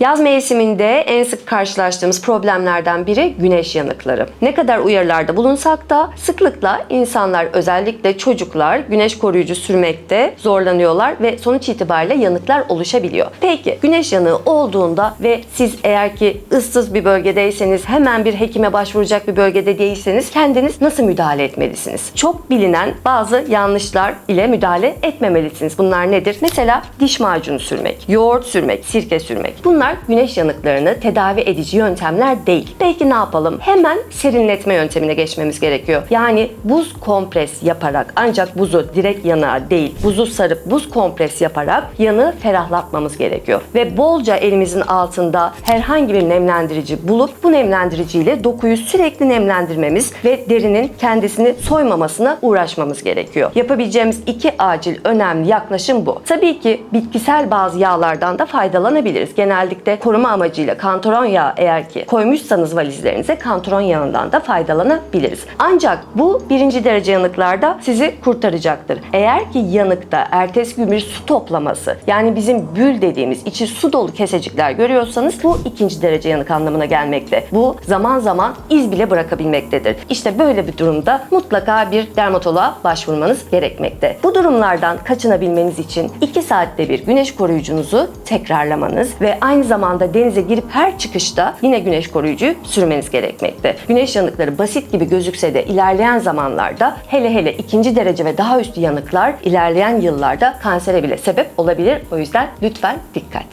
Yaz mevsiminde en sık karşılaştığımız problemlerden biri güneş yanıkları. Ne kadar uyarılarda bulunsak da sıklıkla insanlar özellikle çocuklar güneş koruyucu sürmekte zorlanıyorlar ve sonuç itibariyle yanıklar oluşabiliyor. Peki güneş yanığı olduğunda ve siz eğer ki ıssız bir bölgedeyseniz hemen bir hekime başvuracak bir bölgede değilseniz kendiniz nasıl müdahale etmelisiniz? Çok bilinen bazı yanlışlar ile müdahale etmemelisiniz. Bunlar nedir? Mesela diş macunu sürmek, yoğurt sürmek, sirke sürmek. Bunlar güneş yanıklarını tedavi edici yöntemler değil. Peki ne yapalım? Hemen serinletme yöntemine geçmemiz gerekiyor. Yani buz kompres yaparak ancak buzu direkt yanığa değil, buzu sarıp buz kompres yaparak yanığı ferahlatmamız gerekiyor. Ve bolca elimizin altında herhangi bir nemlendirici bulup bu nemlendiriciyle dokuyu sürekli nemlendirmemiz ve derinin kendisini soymamasına uğraşmamız gerekiyor. Yapabileceğimiz iki acil önemli yaklaşım bu. Tabii ki bitkisel bazı yağlardan da faydalanabiliriz. Genellikle koruma amacıyla kantaron yağı eğer ki koymuşsanız valizlerinize kantaron yağından da faydalanabiliriz. Ancak bu birinci derece yanıklarda sizi kurtaracaktır. Eğer ki yanıkta ertesi gün bir su toplaması yani bizim bül dediğimiz içi su dolu kesecikler görüyorsanız bu ikinci derece yanık anlamına gelmekte. Bu zaman zaman iz bile bırakabilmektedir. İşte böyle bir durumda mutlaka bir dermatoloğa başvurmanız gerekmekte. Bu durumlardan kaçınabilmeniz için 2 saatte bir güneş koruyucunuzu tekrarlamanız ve aynı zamanda denize girip her çıkışta yine güneş koruyucu sürmeniz gerekmekte. Güneş yanıkları basit gibi gözükse de ilerleyen zamanlarda hele hele ikinci derece ve daha üstü yanıklar ilerleyen yıllarda kansere bile sebep olabilir. O yüzden lütfen dikkat.